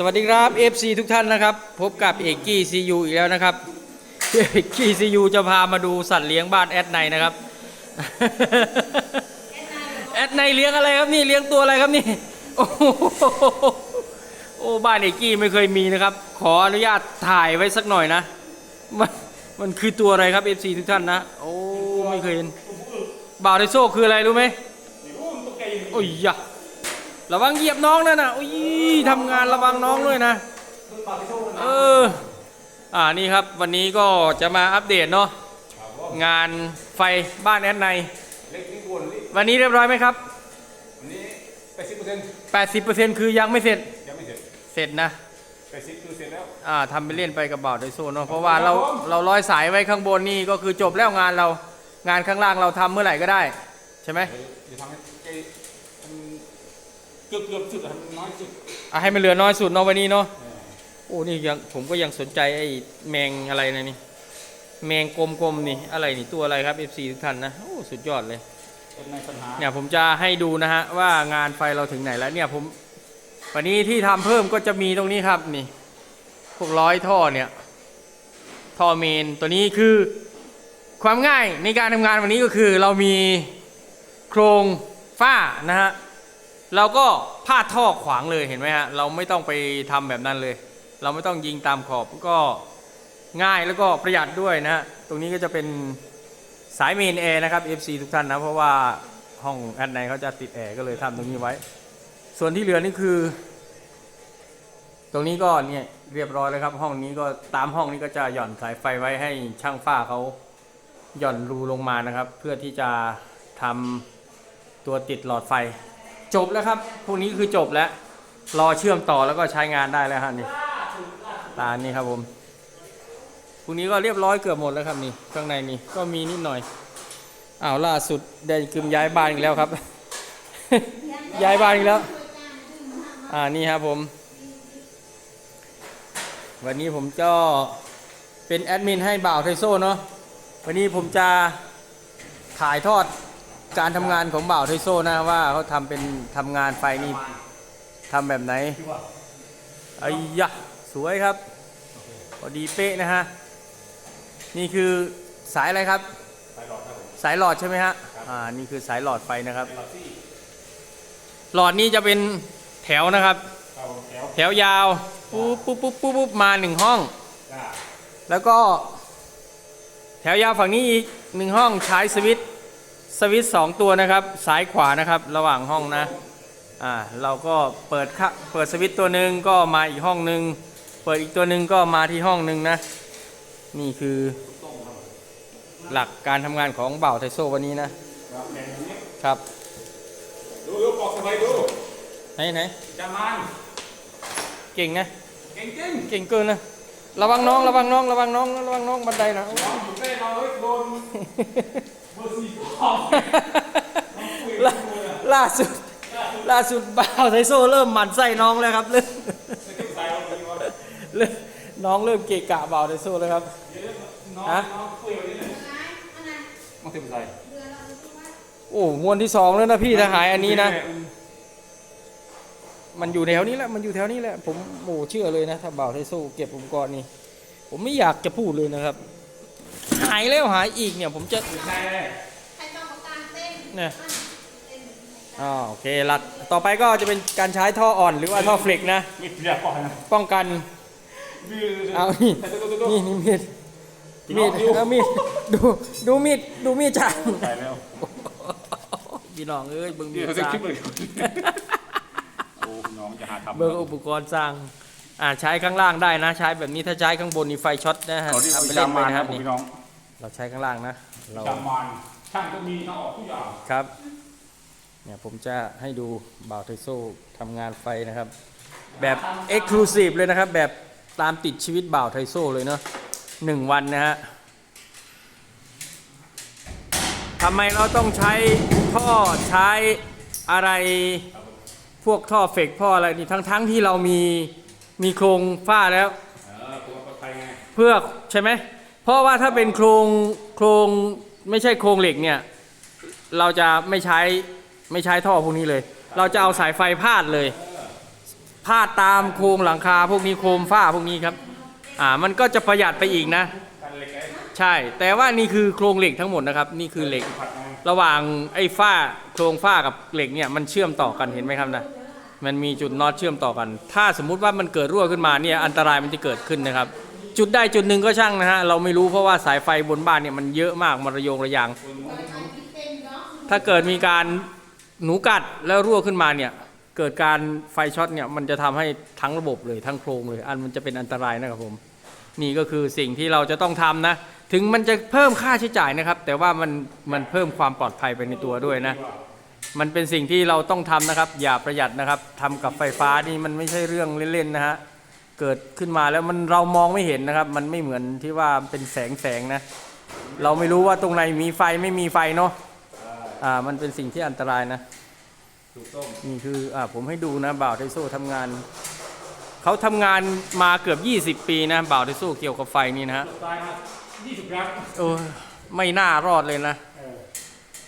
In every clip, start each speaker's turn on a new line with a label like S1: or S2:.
S1: สวัสดีครับ FC ทุกท่านนะครับ พบกับเอกกี้ซียูอีกแล้วนะครับเอกกี้ซียูจะพามาดูสัตว์เลี้ยงบ้านแอดไนนะครับ แอดไนเลี้ยงอะไรครับนี่เลี้ยงตัวอะไรครับนี่ โอ้โหโอ้บ้านเอกกี้ไม่เคยมีนะครับ ขออนุญาตถ่ายไว้สักหน่อยนะ มันมันคือตัวอะไรครับ FC ทุกท่านนะโอ้ไม่เคยเห็นบ่าวไดโซ่คืออะไรรู้ไหมโอ้ยยะ ระวังเหยียบน้องนั่นนะอุ้ยทำงานระวังน้องด้วยนะ เออ อ่า นี่ครับ วันนี้ก็จะมาอัปเดตเนาะ งานไฟบ้านแอดใน
S2: เล็กนิดวนนี่
S1: วันนี้เรียบร้อยไหมครับ
S2: วันนี้แปดสิบเปอร์เซ็นต์
S1: 80%คือยังไม่เสร็จ
S2: ยังไม่เสร็จ
S1: เสร็จนะ
S2: แปดสิบคือเสร็จแล้ว
S1: อ่าทำไปเล่นไปกับบ่าวไดโซเนาะ เพราะว่าเรา เราร้อยสายไว้ข้างบนนี่ก็คือจบแล้วงานเรา งานข้างล่างเราทำเมื่อไหร่ก็ได้ ใช่ไหม
S2: เดี๋ยวจะทำให้ใกล้มัน เกือบเกือบสุดอะมันน้อยสุด
S1: อะให้มันเหลือน้อยสุดเนาะวันนี้เนาะโอ้นี่ยังผมก็ยังสนใจไอ้แมงอะไรนะนี่ แมงกลมๆนี่อะไรนี่ตัวอะไรครับ FC ทุกท่านนะโอ้สุดยอดเลย
S2: เป็นในปัญหา
S1: เนี่ยผมจะให้ดูนะฮะว่างานไฟเราถึงไหนแล้วเนี่ยผมวันนี้ที่ทำเพิ่มก็จะมีตรงนี้ครับนี่พวกร้อยท่อเนี่ยท่อเมนตัวนี้คือความง่ายในการทำงานวันนี้ก็คือเรามีโครงฝ้านะฮะ เราก็พาดท่อขวางเลยเห็นไหมฮะเราไม่ต้องไปทำแบบนั้นเลย เราไม่ต้องยิงตามขอบก็ง่ายแล้วก็ประหยัดด้วยนะฮะตรงนี้ก็จะเป็นสายเมนแอร์นะครับ FC ทุกท่านนะเพราะว่าห้องแอดไนเขาจะติดแอร์ก็เลยทำตรงนี้ไว้ ส่วนที่เหลือนี่คือ ตรงนี้ก็เนี่ยเรียบร้อยแล้วครับ ห้องนี้ก็ตามห้องนี้ก็จะหย่อนสายไฟไว้ให้ช่างฝ้าเขาหย่อนรูลงมานะครับ เพื่อที่จะทำตัวติดหลอดไฟ จบแล้วครับพวกนี้คือจบแล้ว รอเชื่อมต่อแล้วก็ใช้งานได้แล้วครับนี่ตานี่ครับผมพรุ่งนี้ก็เรียบร้อยเกือบหมดแล้วครับนี่ข้างในนี่ก็มีนิดหน่อยอ้าวล่าสุดได้กึมย้ายบ้านอีกแล้วครับ ย้ายบ้านอีกแล้ว อ่านี่ครับผม วันนี้ผมก็เป็นแอดมินให้บ่าวไทโซเนาะวันนี้ผมจะถ่ายทอด การทำงานของบ่าวไทโซนะว่าเขาทำเป็นทำงานไฟนี่ทำแบบไหนไอ้ยะสวยครับพอดีเป๊ะนะฮะ นี่คือสายอะไรครับ
S2: สายหลอดครับผม
S1: สายหลอดใช่ไหมฮะอ่านี่คือสายหลอดไฟนะครับ
S2: หลอดที่
S1: หลอดนี้จะเป็นแถวนะครับ
S2: เอาแถว
S1: แถวยาวปุ๊บปุ๊บปุ๊บปุ๊บปุ๊บมาหนึ่งห้อง
S2: จ้า
S1: แล้วก็ แถวยาวฝั่งนี้อีกหนึ่งห้องใช้สวิตช์ สวิตช์สองตัวนะครับซ้ายขวานะครับระหว่างห้องนะอ่าเราก็เปิดค่ะเปิดสวิตช์ตัวหนึ่งก็มาอีกห้องหนึ่งเปิดอีกตัวหนึ่งก็มาที่ห้องหนึ่งนะ นี่คือหลักการทำงานของบ่าวไทโซวันนี้นะ
S2: ครับแข่งอย่างนี้
S1: ครับ
S2: ดูดูปอกสบายดู
S1: ไหนไหน
S2: จามัน
S1: เก่งนะ
S2: เก่งจริง
S1: เก่งเกินนะระวังน้องระวังน้องระวังน้องระวังน้องบันไดนะ
S2: น้องอยู่ใกล้เราเฮ้ยโดนเบอร์สี่ขอบ
S1: ล่าล่าสุด ล่าสุดบ่าวไทโซเริ่มหมั่นไส้น้องแล้วครับเริ่ม
S2: สกิลสายเราดีวะ
S1: เริ่มน้องเริ่มเกะกะบ่าวไทโซแล้วครับ
S2: น้อง
S1: ฮะ
S2: น้องคุยวันนี้เลยมาถึงใส่
S1: โอ้มวนที่สองแล้วนะพี่ทหารอันนี้นะ มันอยู่แถวนี้แหละ มันอยู่แถวนี้แหละ ผมโอ้เชื่อเลยนะ ถ้าบ่าวไทโซเก็บอุปกรณ์นี่ ผมไม่อยากจะพูดเลยนะครับ หายแล้วหายอีกเนี่ยผมจะ
S2: ใช่เลย
S3: ใครต้องมาการเต้น
S1: เนี่ยอ่าโอเคหลักต่อไปก็จะเป็นการใช้ท่ออ่อนหรือว่าท่อเฟลกนะ
S2: มีเปียกก่อนนะ
S1: ป้องกัน
S2: ดื้
S1: เอานี่
S2: ดูดูดู
S1: นี่นี่มีดมีดเอามีดดูดูมีดดูมีดจาง
S2: ใส่แล้ว
S1: พี่น้องเอ้ยเบิ่งมี
S2: เดี๋ย
S1: ด
S2: วจะ
S1: จาง
S2: คลิปเลยโอ้น้องจะหาทำ
S1: เบิ่งอุปกรณ์สร้างอ่าใช้ข้างล่างได้นะ ใช้แบบนี้ถ้าใช้ข้างบนนี่ไฟช็อตนะฮะ
S2: เราที่
S1: ทำไป
S2: วิ
S1: เล่
S2: ชาน
S1: ไป
S2: มาน
S1: นะ
S2: ค
S1: ค
S2: รั
S1: รั
S2: บบ
S1: นี่
S2: พี่น้อง
S1: เราใช้ข้างล่างนะ เรา
S2: วิชามานช่างก็มีทางออกทุกอย่าง
S1: ครับ เนี่ยผมจะให้ดูบ่าวไทโซทำงานไฟนะครับ แบบเอ็กซ์คลูซีฟเลยนะครับ แบบตามติดชีวิตบ่าวไทโซเลยเนาะหนึ่งวันนะฮะทำไมเราต้องใช้ท่อใช้อะไรพวกท่อเฟกท่ออะไรนี่ทั้งทั้งๆที่เรามีมีโครงฝ้าแล้ว
S2: เออตัวปลอดภัยไง
S1: เพื่อใช่ไหม เพราะว่าถ้าเป็นโครงโครงไม่ใช่โครงเหล็กเนี่ย เราจะไม่ใช้ไม่ใช้ท่อพวกนี้เลย เราจะเอาสายไฟพาดเลย พาดตามโครงหลังคาพวกนี้โคมฝ้าพวกนี้ครับ อ่ามันก็จะประหยัดไปอีกนะ ใช่ แต่ว่านี่คือโครงเหล็กทั้งหมดนะครับ นี่คือเหล็ก ระหว่างไอ้ฝ้าโครงฝ้ากับเหล็กเนี่ยมันเชื่อมต่อกันเห็นไหมครับนะมันมีจุดน็อตเชื่อมต่อกัน ถ้าสมมุติว่ามันเกิดรั่วขึ้นมาเนี่ยอันตรายมันจะเกิดขึ้นนะครับ จุดใดจุดหนึ่งก็ช่างนะฮะ เราไม่รู้เพราะว่าสายไฟบนบ้านเนี่ยมันเยอะมากมันระโยงระยาง ถ้าเกิดมีการหนูกัดแล้วรั่วขึ้นมาเนี่ยเกิดการไฟช็อตเนี่ยมันจะทำให้ทั้งระบบเลยทั้งโครงเลย อันมันจะเป็นอันตรายนะครับผม นี่ก็คือสิ่งที่เราจะต้องทำนะ ถึงมันจะเพิ่มค่าใช้จ่ายนะครับ แต่ว่ามันมันเพิ่มความปลอดภัยไปในตัวด้วยนะ มันเป็นสิ่งที่เราต้องทำนะครับ อย่าประหยัดนะครับทำกับไฟฟ้านี่มันไม่ใช่เรื่องเล่นๆนะฮะ เกิดขึ้นมาแล้วมันเรามองไม่เห็นนะครับ มันไม่เหมือนที่ว่าเป็นแสงแสงนะ เราไม่รู้ว่าตรงไหนมีไฟไม่มีไฟเนาะอ่ามันเป็นสิ่งที่อันตรายนะ
S2: ถูกต้อง
S1: นี่คืออ่าผมให้ดูนะบ่าวไทโซ่ทำงาน เขาทำงานมาเกือบ 20 ปีนะบ่าวไทโซ่เกี่ยวกับไฟนี่นะฮะ
S2: ตายมา20ครั้ง
S1: โอ้ยไม่น่ารอดเลยนะ
S2: เออ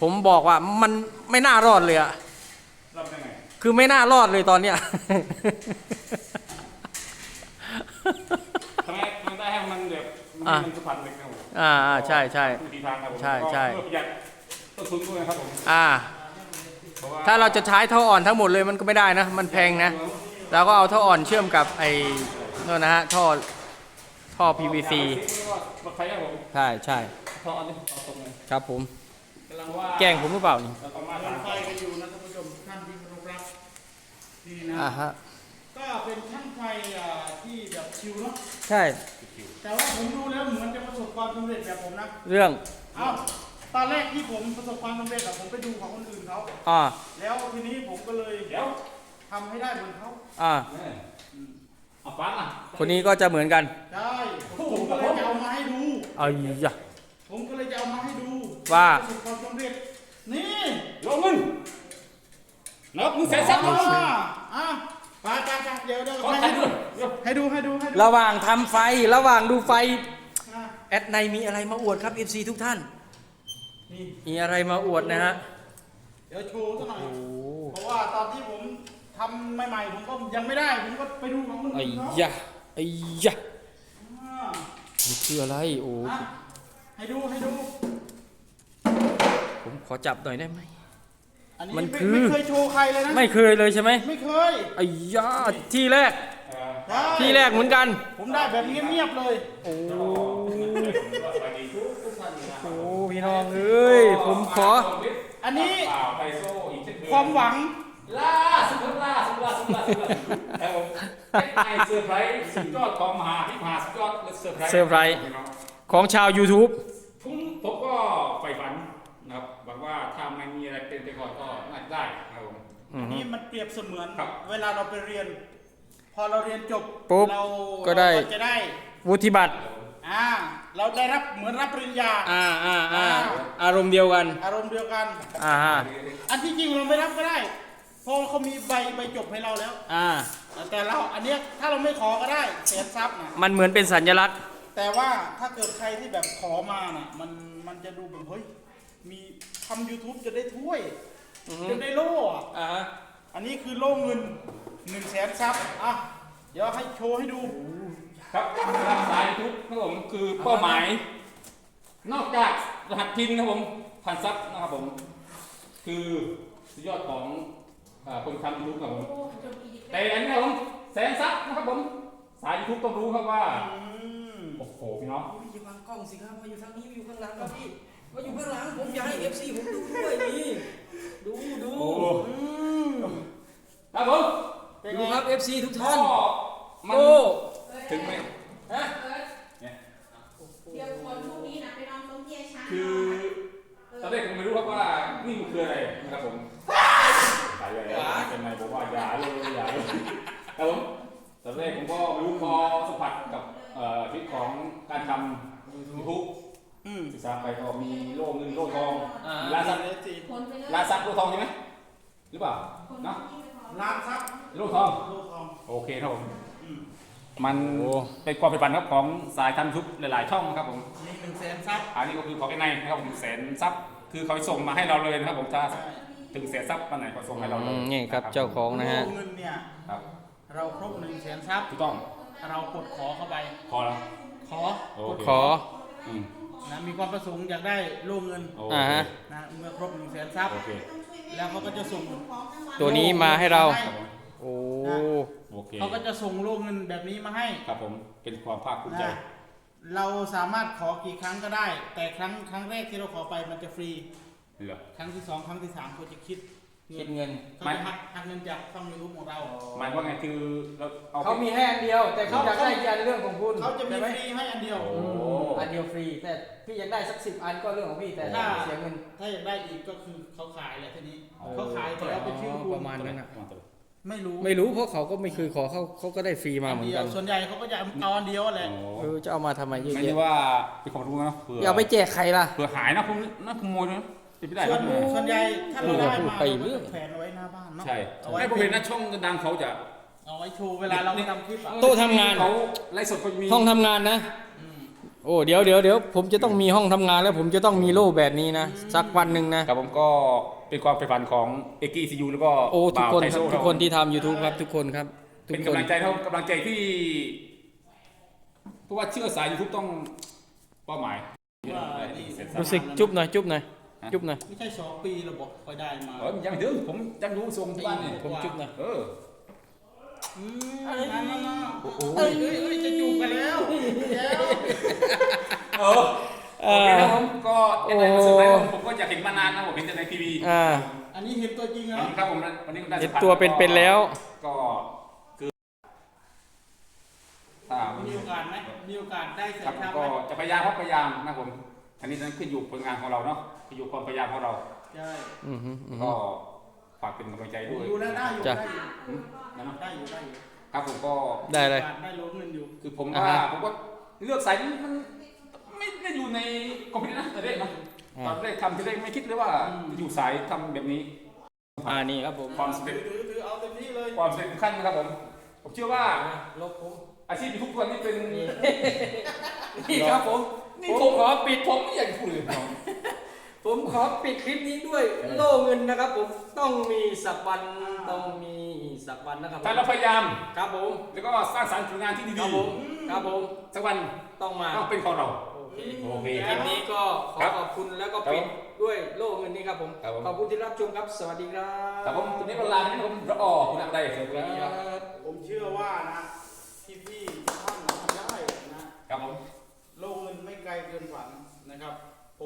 S1: ผมบอกว่ามันไม่น่ารอดเลยอะ
S2: รับได้ไง
S1: คือไม่น่ารอดเลยตอนเนี้ย
S2: ทำไมมันได้ให้มันแบบ
S1: อะ
S2: มันสัมผัสเหล็กนะครับผม
S1: อ่าอ่าใช่ใช่
S2: วิธีทางครับผม
S1: ใช่ใช่
S2: เพื่อประหยัดต้นทุนด้วยนะครับผม
S1: อ่า
S2: เพราะว่า
S1: ถ้าเราจะใช้ท่ออ่อนทั้งหมดเลยมันก็ไม่ได้นะ มันแพงนะเราก็เอาท่ออ่อนเชื่อมกับไอ้นั่นนะฮะท่อท่อ PVC
S2: รถไฟครับผม
S1: ใช่ใช่
S2: ท่ออันนี้เอาตรงเลย
S1: ครับผม
S2: กำลังว่า
S1: แกล้งผมหรือเปล่านี่
S2: เราต้องมาทาง
S4: ไฟกันอยู่นะท่านผู้ชมท่านที่เคารพรักนี่นะ
S1: อ่าฮะ
S4: ก็ เป็นช่างไฟอ่าที่แบบชิวเนาะ
S1: ใช่
S4: แต่ว่าผมดูแล้วเหมือนจะประสบความสำเร็จแบบผมนะ
S1: เรื่อง
S4: เอ้าตอนแรกที่ผมประสบความสำเร็จอะผมไปดูของคนอื่นเขา
S1: อ่า
S4: แล้วทีนี้ผมก็เลย
S2: เดี๋ยว
S4: ทำให้ได้เหมือนเขา
S1: อ่า
S2: เนี่ยเอาฟังอะ
S1: คนนี้ก็จะเหมือนกัน
S4: ได้ผมก็เลยจะเอามาให้ดู
S1: เอายะ
S4: ผมก็เลยจะเอามาให้ดู
S1: ว่า
S4: ประสบความสำเร็จนี่
S2: ลงเงินนับมือแสนซับ
S4: อ่า
S2: ลงเงิน
S4: อะไปไปไปเดี๋ยวเดี๋ยว
S2: ขอ
S4: ให้
S2: ถ่าย
S4: ดู
S2: ด้วยเดี๋ยว
S4: ให้ดูให้ดูให้ดู
S1: ระหว่างทำไฟระหว่างดูไฟ
S4: อะ
S1: แอดในมีอะไรมาอวดครับ FC ทุกท่าน
S4: นี่
S1: มีอะไรมาอวดนะฮะ
S4: เดี๋ยวโชว์ซะหน่อย
S1: โอ้
S4: เพราะว่าตอนที่ผมทำใหม่ๆผมก็ยังไม่ได้ผมก็ไปดูของคน
S1: ไอ้
S4: อื่นเขา
S1: ยะไอ้ยะ
S4: อ่า
S1: นี่คืออะไรโอ้
S4: อะให้ดูให้ดู
S1: ผมขอจับหน่อยได้ไหม
S4: อันนี้
S1: มัน
S4: ไม่
S1: คือ
S4: ไม่เคยโชว์ใครเลยนะ
S1: ไม่เคยเลยใช่ไหม
S4: ไม่เคย
S1: ไอ้ยะที่แรก
S2: เอ่อ
S4: ได้
S1: ที่แรกเหมือนกัน
S4: ผมได้แบบเงียบๆเลย
S1: โอ้
S2: สวัสดีทุกทุกท่านนะ
S1: โหพี่น้องเอ้ย ผมขอ
S4: อันนี้
S2: เปล่าไทโซ่อีกเช่นเคย
S4: ความหวัง
S2: ล่าสุดล่าสุดล่าสุดล่าสุดล่าสุดแล้วผมไอ้เซอร์ไพรส์สุดยอดของมหาพิมหาสุดยอดเซอร์ไพรส์
S1: เซอร์ไพรส์ ของชาว YouTube
S4: เปรียบเสมือน
S2: ครับ
S4: เวลาเราไปเรียน พอเราเรียนจบ
S1: ปุ๊บ
S4: เรา
S1: ก็ได้
S4: เราจะได้
S1: วุฒิบัตร
S4: อ่าเราได้รับเหมือนรับปริญญา
S1: อ่าอ่าอ่าอารมณ์เดียวกัน
S4: อารมณ์เดียวกัน
S1: อ่าฮะ
S4: อันที่จริงเราไม่รับก็ได้เพราะเขามีใบใบจบให้เราแล้ว
S1: อ่า
S4: แต่เราอันเนี้ยถ้าเราไม่ขอก็ได้เสียทรัพย์นะ
S1: มันเหมือนเป็นสัญลักษณ์
S4: แต่ว่าถ้าเกิดใครที่แบบขอมาน่ะมันมันจะดูแบบเฮ้ยมีทำ YouTube จะได้ถ้วย
S1: อือฮึ
S4: จะได้โล่อะ
S1: อ่าฮะ
S4: อันนี้คือโล่เงินหนึ่งแสนซับอะเดี๋ยวให้โชว์ให้ดู
S2: ครับทางสายทุกครับผมคือเป้าหมาย นอกจากรหัสพินครับผมพันซับนะครับผม คือสุดยอดของเอ่อคนทำยูทูบครับผมแต่อันนี้ครับผมแสนซับนะครับผมสายยูทูบต้องรู้ครับว่า
S4: อืม
S2: โอ้โหพี่น้อง
S1: อย่าบังกล้องสิครับมาอยู่ทางนี้มาอยู่ข้างหลังครับพี่มาอยู่ข้างหลังผมอยากให้ FC ผมดูด้วยนี่ ดูดู
S2: โอ้
S1: อืม
S2: ครับผม
S4: เป็น
S1: ดู
S4: ไง
S1: ครับ FC ทุก
S2: ก็
S1: ท่าน
S2: มัน
S1: โอ้
S2: ถึงไหม
S1: ฮะ
S2: เนี่ย
S3: เดี๋ยวคนพวกนี้นะไปนอนตรงเตียงช้าง
S2: คือตอนแรกผมไม่รู้ครับว่านี่มันคืออะไรนะครับผมสายเลยเป็นไงบอกว่าอย่าเลยอย่าเลยครับผมตอนแรกผมก็ไม่รู้พอสัมผัสกับเอ่อชีวิตของการทำยูทูบ
S4: อืม
S2: ศึกษาไปก็มีโล่เงินโล่ทอง
S1: อ่า
S2: ลาซับ
S4: เลสิ
S3: คนไปเลย
S2: ลาซับโล่ทองใช่ไหมหรือเปล่า
S3: คน
S2: เนาะ
S3: ที่ไปขอ
S4: ล้านซับ
S2: โล่ทอง
S4: โลทอง
S2: โอเคครับผม
S4: อืม
S2: มันเป็นความเป็นปันครับของสายทำทุกหลาย ๆ ช่องครับผม
S4: นี่หนึ่งแสนซับ
S2: อันนี้ก็คือของไอ้ในนะครับผมแสนซับคือเขาส่งมาให้เราเลยนะครับผมถ้า
S4: ใช่
S2: ถึงแสนซับวันไหนเขาส่งให้เราเล
S1: อื
S2: ย
S1: มนี่ครับเจ้าของนะฮะ
S4: โล่เงินเนี่ย
S2: ครับ
S4: เราครบหนึ่งแสนซับ
S2: ถูกต้อง
S4: เรากดขอเข้าไป
S2: พอแล้ว
S4: ขอ
S2: โอก
S4: ด
S2: เค
S1: ขอ
S2: อืม
S4: นะ มีความประสงค์อยากได้โล่เงิน
S2: โอ
S1: อ่า
S2: เค
S1: ฮะ
S4: นะเมื่อครบหนึ่งแสนซับ
S2: โอเค
S4: แล้วเขาก็จะส่ง
S1: ตัวนี้มาให้เรา
S2: ครับผม
S1: โอ้
S2: โอเค
S4: เขาก็จะส่งโล่เงินแบบนี้มาให้
S2: ครับผมเป็นความภาคภูมิใจ
S4: นะเราสามารถขอกี่ครั้งก็ได้ แต่ครั้งครั้งแรกที่เราขอไปมันจะฟรี
S2: เหรอ
S4: ครั้งที่สองครั้งที่สามเขาจะคิด
S1: คิดเงิน
S4: เขาจะหักหักเงินจากช่องยูทูบของเรา
S2: หมายว่าไงคือเราเอา
S1: เขามีให้อันเดียว แต่คุณอยากได้อีกอันเรื่องของคุณ
S4: เขาจะมี
S1: ใช่ไหม
S4: ฟรีให้อันเดียว
S2: โอ้
S1: อันเดียวฟรี แต่พี่อยากได้สักสิบอันก็เรื่องของพี่แต่
S4: ถ้า
S1: เสียเงิน
S4: ถ้าอยากได้อีกก็คือเขาขายแหละทีนี้
S2: อ๋อ
S4: เขาขายแต่แล้วเป็นชื่อคุณ
S1: ประมาณนั้นน่ะ
S4: ไม่รู้
S1: ไม่รู้เพราะเขาก็ไม่เคยขอเขาเขาก็ได้ฟรีมาเหมือน
S4: เดีย
S1: กั
S4: วนส่วนใหญ่เขาก็จะเอาอันเดียวแหละ
S2: โอ้
S1: เออจะเอามาทำไมเยอะ
S2: ไม่
S1: แยะ
S2: ใช่ว่าเป็นความรู้นะเผื่อ
S1: อย่าเอาไปแจกใครล่ะ
S2: เผื่อหายนะคุณน่าขโมยนะ เป็นไปได้
S4: ส่วน
S2: นะ
S4: ส่วนใหญ่ถ้าเราได้มา
S1: ไป
S4: เรา
S1: เรื่
S4: ก็
S1: อย
S4: จะแขวนเอาไว้หน้าบ้านเนาะ
S2: ใช่
S4: เอาไว้
S2: ไม่ผมเห็นนะช่องดังเขาจะ
S4: เอาไว้โชว์เวลาเราไปทำคลิปอะ
S1: โต๊ะทำงาน
S2: เขาไลฟ์สดเขามี
S1: ห้องทำงานนะ
S4: อืม
S1: โอ้เดี๋ยวเดี๋ยวเดี๋ยวผมจะต้องมีห้องทำงานแล้วผมจะต้องมีโล่แบบนี้นะ สักวันหนึ่งนะ
S2: ครับผมก็เป็นความใฝ่ฝันของเอกีซียูแล้วก็
S1: โอ้ทุก
S2: บ่าว
S1: คน
S2: ไท
S1: ค
S2: โซ
S1: รับทุกคนที่ทำ YouTube ครับทุกคนครับ ทุก
S2: เป็น
S1: คน
S2: กำลังใจเท่ากำลังใจที่ เพราะว่าเชื่อสายยูทูบต้องเป้าหมาย
S4: ว่าดี
S2: เสร็จ
S1: รู้สึกจุ๊บหน่อยจุ๊บหน่อย จุ๊บหน่อย
S4: ไม่ใช่สองปีเราบอกค่อยได้มา
S2: เออยังไม่ถึงผมยังรู้ทรงทุกวันนี่
S1: ผมจุ๊บหน่อย
S2: เออ
S4: อืมนั่นนั่นนั่นเอ้ยเอ้ยเอ้ยจะจูบกันแล้วแล้ว
S2: เออโอเคนะผมก็ยังไงรู้สึกไหมผมผมก็อยากเห็นมานานนะผมเห็นแต่ในทีวี
S1: อ่า
S4: อันนี้เห็นตัวจริง
S2: วัน
S4: แล้ว
S2: นี้ครับผมวันนี้ก็ได้
S1: เห็
S2: สั
S1: น
S2: มผัส
S1: ตัวเป็นๆแล้ว
S2: ก็คือถ้า
S4: มีโอกาสไหมมีโอกาสได้เสร็จ
S2: ครับ
S4: ทำไห
S2: ก็
S4: ม
S2: จะพยายามครับพยายามนะผมอันนี้นั้นขึ้นอยู่ผลงานของเราเนาะขึ้น อยู่ความพยายามของเรา
S4: ใช่
S1: อือฮึอือฮึ
S2: ก็ฝากเป็นกำลังใจด้วย
S4: ดูแล้วได้อยู่
S1: จ้ะ
S4: ได้อยู่
S2: อืมนะเนาะ
S4: ได้อยู่ได้อยู่
S2: ครับผมก็
S1: ได้เลย
S4: โอกาสได้ลงเงินอยู่
S2: คือผม
S1: อ่า
S2: ว่า
S1: ฮะ
S2: ผมก็เลือกสายนี้มันไม่ได้อยู่ในคอมพิวเตอร์นะแต่แรกเนาะ
S1: อ่า
S2: ตอนแรกทำทีแรกไม่คิดเลยว่าจะอยู่สายทำแบบนี้
S1: อ่านี่ครับผม
S2: ความสำเร็จ
S4: ถือถือเอาเต็มที่เลย
S2: ความสำเร็จขั้นนะครับผม ผมเชื่อว่า
S1: ลบผม
S2: อาชีพทุกคนนี่เป็น
S1: นี่ครับผม
S2: นี่
S1: ผม
S2: ผม
S1: ขอปิด
S2: ผมไม่อยากจะพูดเลย
S1: ผมขอปิดคลิปนี้ด้วยโล่เงินนะครับ ผมต้องมีสักวันต้องมีสักวันนะครับผม
S2: ถ้าเราพยายาม
S1: ครับผม
S2: แล้วก็สร้างสรรค์ผลงานที่
S1: ค
S2: ดี
S1: รับผมครับผม
S2: ๆสักวัน
S1: ต้องมา
S2: ต้องเป็นของเรา
S1: โอเค
S2: โอเค
S1: คลิปนี้ก็ขอ
S2: ครับ
S1: ขอบคุณแล้วก็
S2: ครับ
S1: ปิดด้วยโล่เงินนี้ครับผม
S2: ครับผม
S1: ขอบคุณที่รับชมครับ สวัสดีครับ
S2: แต่ผมตอนนี้ก็ลาที่ผมรอคุณอะไรเสร็จแล้ว
S4: ผมเชื่อว่านะพี่พี่ๆท่านทำได้นะครับ
S2: ผม